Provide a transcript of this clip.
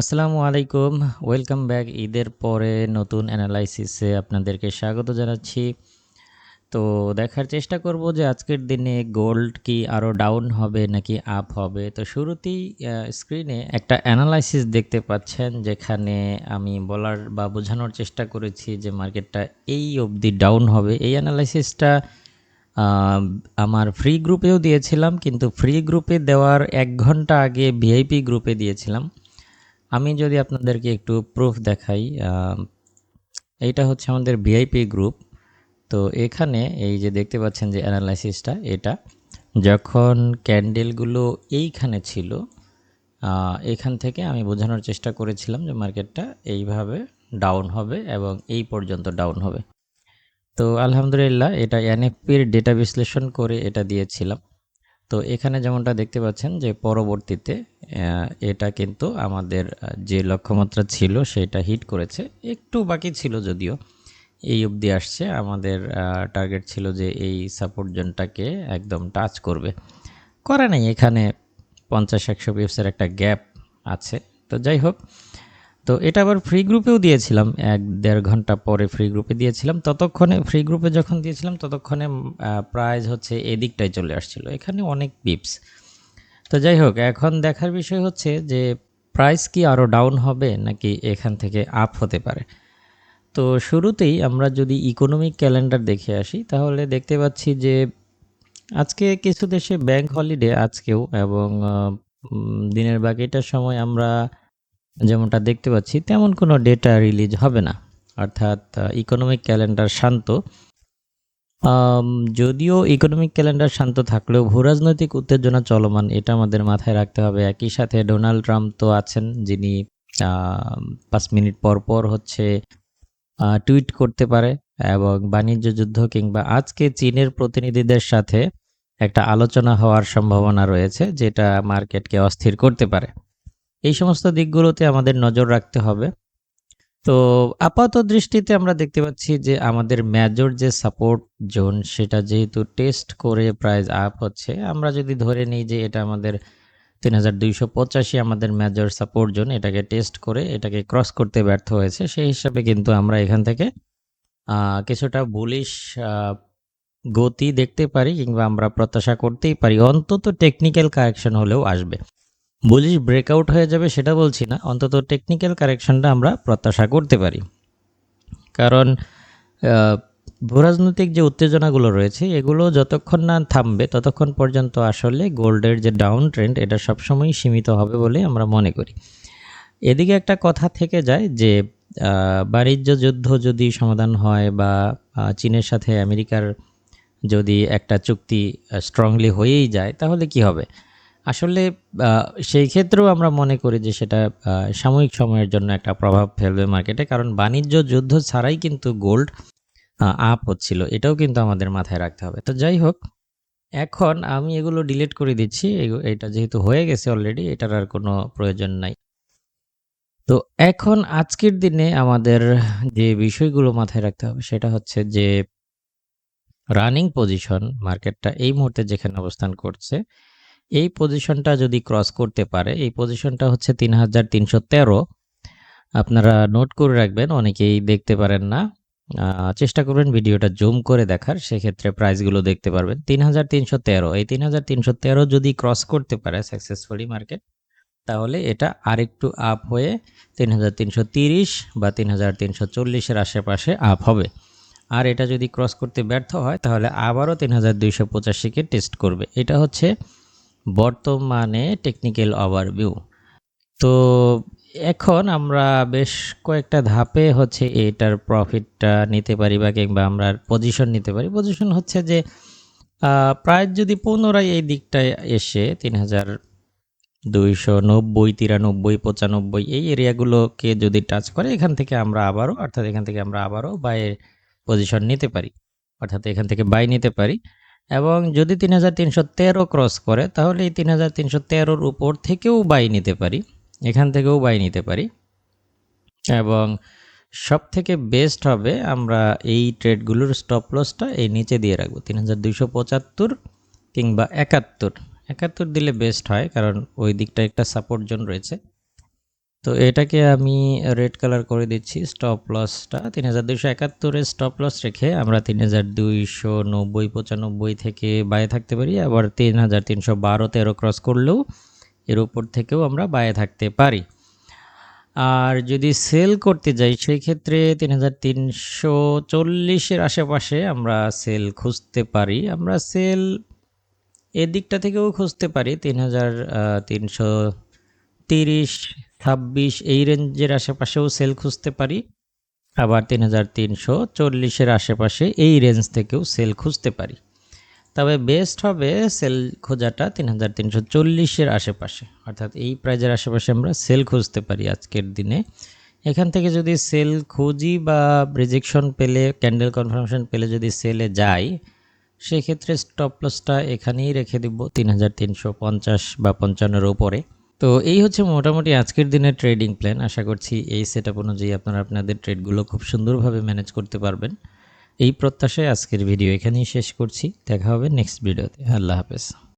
আসসালামু আলাইকুম। Welcome back ঈদের পরে নতুন অ্যানালাইসিসে আপনাদেরকে স্বাগত জানাচ্ছি। তো দেখার চেষ্টা করব যে আজকের দিনে গোল্ড কি আরও ডাউন হবে নাকি আপ হবে। তো শুরুতেই স্ক্রিনে একটা অ্যানালাইসিস দেখতে পাচ্ছেন, যেখানে আমি বলার বা বোঝানোর চেষ্টা করেছি যে মার্কেটটা এই অবধি ডাউন হবে। এই অ্যানালাইসিসটা আমার ফ্রি গ্রুপেও দিয়েছিলাম, কিন্তু ফ্রি গ্রুপে দেওয়ার এক ঘণ্টা আগে ভিআইপি গ্রুপে দিয়েছিলাম। আমি যদি আপনাদেরকে একটু প্রুফ দেখাই এইটা হচ্ছে আমাদের ভিআইপি গ্রুপ তো এখানে এই যে দেখতে পাচ্ছেন যে অ্যানালাইসিসটা এটা যখন ক্যান্ডেলগুলো এইখানে ছিল এখান থেকে আমি বোঝানোর চেষ্টা করেছিলাম যে মার্কেটটা এইভাবে ডাউন হবে এবং এই পর্যন্ত ডাউন হবে। তো আলহামদুলিল্লাহ, এটা এনএফপির ডেটা বিশ্লেষণ করে এটা দিয়েছিলাম। তো এখানে যেমনটা দেখতে পাচ্ছেন যে পরবর্তীতে এটা কিন্তু আমাদের যে লক্ষ্যমাত্রা ছিল সেটা হিট করেছে। একটু বাকি ছিল যদিও। এই অবধি আসছে। আমাদের টার্গেট ছিল যে এই সাপোর্ট জোনটাকে একদম টাচ করবে। করে নাই। এখানে পঞ্চাশ, একশো পিপসের একটা গ্যাপ আছে। তো যাই হোক তো এটা আবার ফ্রি গ্রুপেও দিয়েছিলাম। এক দেড় ঘণ্টা পরে ফ্রি গ্রুপে দিয়েছিলাম। ততক্ষণে ফ্রি গ্রুপে যখন দিয়েছিলাম, ততক্ষণে প্রাইজ হচ্ছে এদিকটাই চলে আসছিল। এখানে অনেক পিপস তো যাই হোক, এখন দেখার বিষয় হচ্ছে যে প্রাইস কি আরও ডাউন হবে নাকি এখান থেকে আপ হতে পারে? তো শুরুতেই আমরা যদি ইকোনমিক ক্যালেন্ডার দেখে আসি, তাহলে দেখতে পাচ্ছি যে, আজকে কিছু দেশে ব্যাংক হলিডে আজকেও এবং দিনের বাকিটার সময় আমরা যেমনটা দেখতে পাচ্ছি, তেমন কোনো ডেটা রিলিজ হবে না। অর্থাৎ ইকোনমিক ক্যালেন্ডার শান্ত। যদিও ইকোনমিক ক্যালেন্ডার শান্ত থাকলেও ভূরাজনৈতিক উত্তেজনা চলমান, এটা আমাদের মাথায় রাখতে হবে। একই সাথে ডোনাল্ড ট্রাম্প তো আছেন, যিনি পাঁচ মিনিট পর পর হচ্ছে টুইট করতে পারে এবং বাণিজ্য যুদ্ধ কিংবা আজকে চীনের প্রতিনিধিদের সাথে একটা আলোচনা হওয়ার সম্ভাবনা রয়েছে, যেটা মার্কেটকে অস্থির করতে পারে। এই সমস্ত দিকগুলোতে আমাদের নজর রাখতে হবে। তো আপাত দৃষ্টিতে আমরা দেখতে পাচ্ছি যে আমাদের মেজর যে সাপোর্ট জোন সেটা যেহেতু টেস্ট করে প্রাইস আপ হচ্ছে, আমরা যদি ধরে নিই যে এটা আমাদের তিন হাজার দুইশো পঁচাশি আমাদের মেজর সাপোর্ট জোন এটাকে টেস্ট করে এটাকে ক্রস করতে ব্যর্থ হয়েছে, সেই হিসাবে কিন্তু আমরা এখান থেকে কিছুটা বুলিশ গতি দেখতে পারি কিংবা আমরা প্রত্যাশা করতেই পারি। অন্তত টেকনিক্যাল কারেকশন হলেও আসবে। বুলিশ ব্রেকআউট হয়ে যাবে সেটা বলছি না, অন্তত টেকনিক্যাল কারেকশনটা আমরা প্রত্যাশা করতে পারি। কারণ ভূরাজনৈতিক যে উত্তেজনাগুলো রয়েছে, এগুলো যতক্ষণ না থামবে, ততক্ষণ পর্যন্ত আসলে গোল্ডের যে ডাউন ট্রেন্ড এটা সবসময় সীমিত হবে বলে আমরা মনে করি। এদিকে একটা কথা থেকে যায় যে বাণিজ্য যুদ্ধ যদি সমাধান হয় বা চীনের সাথে আমেরিকার যদি একটা চুক্তি স্ট্রংলি হয়েই যায়, তাহলে কি হবে? আসলে সেই ক্ষেত্রেও আমরা মনে করি যে সেটা সাময়িক সময়ের জন্য একটা প্রভাব ফেলবে মার্কেটে কারণ বাণিজ্য যুদ্ধ ছাড়াই কিন্তু গোল্ড আপ হচ্ছিল। এটাও কিন্তু আমাদের মাথায় রাখতে হবে। তো যাই হোক, এখন আমি এগুলো ডিলিট করে দিচ্ছি। এটা যেহেতু হয়ে গেছে অলরেডি এটার আর কোনো প্রয়োজন নাই। তো এখন আজকের দিনে আমাদের যে বিষয়গুলো মাথায় রাখতে হবে, সেটা হচ্ছে যে রানিং পজিশন মার্কেটটা এই মুহূর্তে যেখানে অবস্থান করছে এই পজিশনটা যদি ক্রস করতে পারে, এই পজিশনটা হচ্ছে তিন হাজার তিনশো তেরো। আপনারা নোট করে রাখবেন, অনেকেই দেখতে পারেন না। চেষ্টা করবেন ভিডিওটা জুম করে দেখার, সেক্ষেত্রে প্রাইসগুলো দেখতে পারবেন। তিন হাজার তিনশো তেরো, এই তিন হাজার তিনশো তেরো যদি ক্রস করতে পারে সাকসেসফুলি মার্কেট তাহলে এটা আরেকটু আপ হয়ে তিন হাজার তিনশো তিরিশ বা তিন হাজার তিনশো চল্লিশের আশেপাশে আপ হবে। আর এটা যদি ক্রস করতে ব্যর্থ হয়, তাহলে আবারও তিন হাজার দুইশো পঁচাশিকে টেস্ট করবে। এটা হচ্ছে বর্তমানে টেকনিক্যাল ওভারভিউ তো এখন আমরা বেশ কয়েকটা ধাপে হচ্ছে এটার প্রফিটটা নিতে পারি বা কিংবা আমরা পজিশন নিতে পারি। পজিশন হচ্ছে যে প্রায় যদি পুনরায় এই দিকটায় এসে তিন হাজার দুইশো নব্বই, তিরানব্বই, পঁচানব্বই এই এরিয়াগুলোকে যদি টাচ করে, এখান থেকে আমরা আবারও, অর্থাৎ এখান থেকে আমরা আবারও বাই পজিশন নিতে পারি। অর্থাৎ এখান থেকে বাই নিতে পারি। এবং যদি তিন হাজার তিনশো তেরো ক্রস করে, তাহলে এই তিন হাজার তিনশো তেরোর উপর থেকেও বাই নিতে পারি, এখান থেকেও বাই নিতে পারি। এবং সব থেকে বেস্ট হবে আমরা এই ট্রেডগুলোর স্টপ লসটা এই নিচে দিয়ে রাখব, তিন হাজার দুইশো পঁচাত্তর কিংবা একাত্তর। একাত্তর দিলে বেস্ট হয়, কারণ ওই দিকটা একটা সাপোর্ট জোন রয়েছে। তো এটাকে আমি রেড কালার করে দিচ্ছি স্টপ লসটা তিন হাজার দুইশো একাত্তরে স্টপ লস রেখে আমরা তিন হাজার দুইশো নব্বই, পঁচানব্বই থেকে বাইরে থাকতে পারি। আবার তিন হাজার তিনশো বারো তেরো ক্রস করলেও এর উপর থেকেও আমরা বাইরে থাকতে পারি। আর যদি সেল করতে যাই, সেই ক্ষেত্রে তিন হাজার তিনশো চল্লিশের আশেপাশে আমরা সেল খুঁজতে পারি। আমরা সেল এদিকটা থেকেও খুঁজতে পারি। তিন হাজার তিনশো তিরিশ ছাব্বিশ, এই রেঞ্জের আশেপাশেও সেল খুঁজতে পারি। আবার তিন হাজার তিনশো, চল্লিশের আশেপাশে এই রেঞ্জ থেকেও সেল খুঁজতে পারি। তবে বেস্ট হবে সেল খোঁজাটা তিন হাজার তিনশো চল্লিশের আশেপাশে। অর্থাৎ এই প্রাইজের আশেপাশে আমরা সেল খুঁজতে পারি আজকের দিনে। এখান থেকে যদি সেল খুঁজি বা রিজেকশন পেলে, ক্যান্ডেল কনফার্মেশন পেলে যদি সেলে যাই, সেক্ষেত্রে স্টপ লসটা এখানেই রেখে দিব তিন হাজার তিনশো পঞ্চাশ বা পঞ্চান্নর উপরে। তো এই হচ্ছে মোটামুটি আজকের দিনের ট্রেডিং প্ল্যান আশা করছি এই সেট আপ অনুযায়ী আপনারা আপনাদের ট্রেডগুলো খুব সুন্দরভাবে ম্যানেজ করতে পারবেন। এই প্রত্যাশায় আজকের ভিডিও এখানেই শেষ করছি। দেখা হবে নেক্সট ভিডিওতে আল্লাহ হাফেজ।